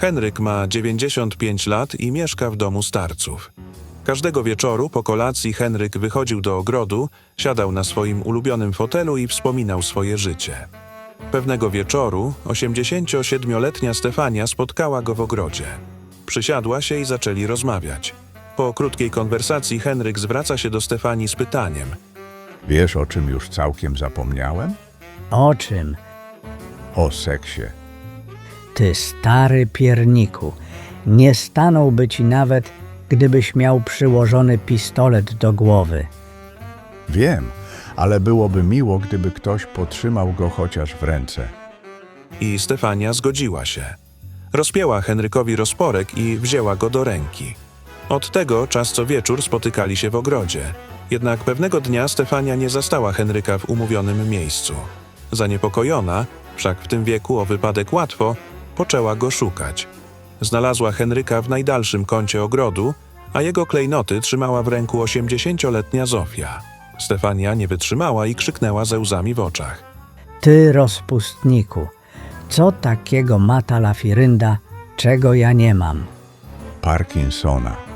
Henryk ma 95 lat i mieszka w domu starców. Każdego wieczoru po kolacji Henryk wychodził do ogrodu, siadał na swoim ulubionym fotelu i wspominał swoje życie. Pewnego wieczoru 87-letnia Stefania spotkała go w ogrodzie. Przysiadła się i zaczęli rozmawiać. Po krótkiej konwersacji Henryk zwraca się do Stefanii z pytaniem – Wiesz, o czym już całkiem zapomniałem? O czym? O seksie. Ty stary pierniku, nie stanąłby ci nawet, gdybyś miał przyłożony pistolet do głowy. Wiem, ale byłoby miło, gdyby ktoś potrzymał go chociaż w ręce. I Stefania zgodziła się. Rozpięła Henrykowi rozporek i wzięła go do ręki. Od tego czas co wieczór spotykali się w ogrodzie. Jednak pewnego dnia Stefania nie zastała Henryka w umówionym miejscu. Zaniepokojona, wszak w tym wieku o wypadek łatwo, poczęła go szukać. Znalazła Henryka w najdalszym kącie ogrodu, a jego klejnoty trzymała w ręku 80-letnia Zofia. Stefania nie wytrzymała i krzyknęła ze łzami w oczach. Ty rozpustniku, co takiego ma ta lafirynda, czego ja nie mam? Parkinsona.